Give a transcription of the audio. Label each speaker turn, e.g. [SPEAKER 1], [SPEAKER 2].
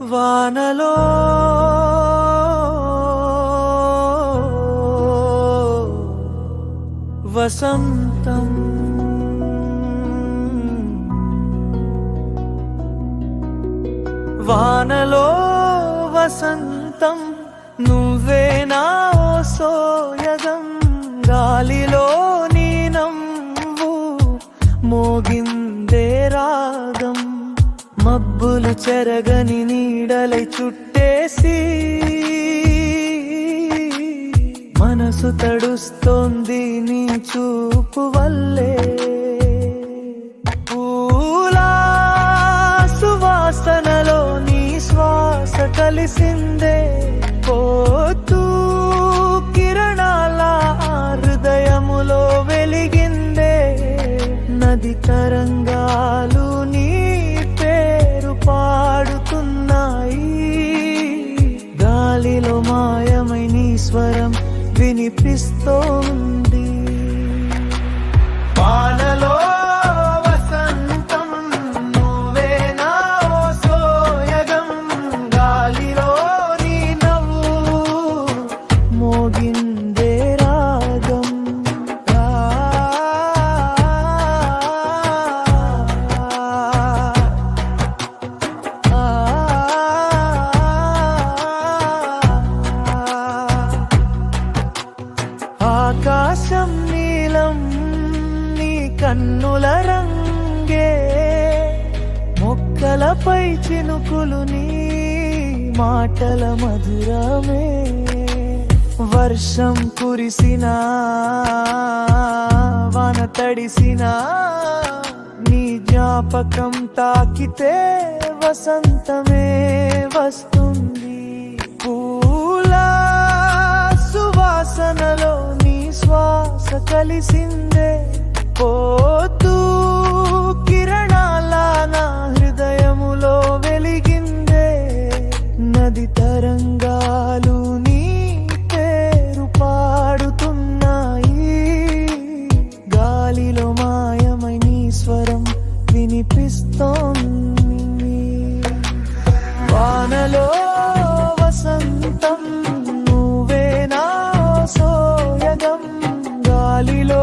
[SPEAKER 1] వానలో. వసంతం. వానలో వసంతం నువ్వే నా సోయగం. గాలిలో నీనం మోగిందే రాగం. మబ్బులు చెరగని నీడలై చుట్టేసి మనసు తడుస్తోంది నీ చూపు వల్లే. పూలా సువాసనలో నీ శ్వాస కలిసిందే. పోతూ కిరణాల హృదయములో వెలిగిందే. నది తరంగాలు వినిపిస్తోంది. ఆకాశం నీలం నీ కన్నుల రంగే. మొక్కలపై చినుకులు నీ మాటల మధురమే. వర్షం కురిసినా వాన తడిసినా నీ జ్ఞాపకం తాకితే వసంతమే. కలిసిందే. పోతూ కిరణాల నా హృదయములో వెలిగిందే. నది తరంగాలు నీ పేరు పాడుతున్నాయి. గాలిలో మాయమై నీ స్వరం వినిపిస్తోంది. వానలో గాలిలో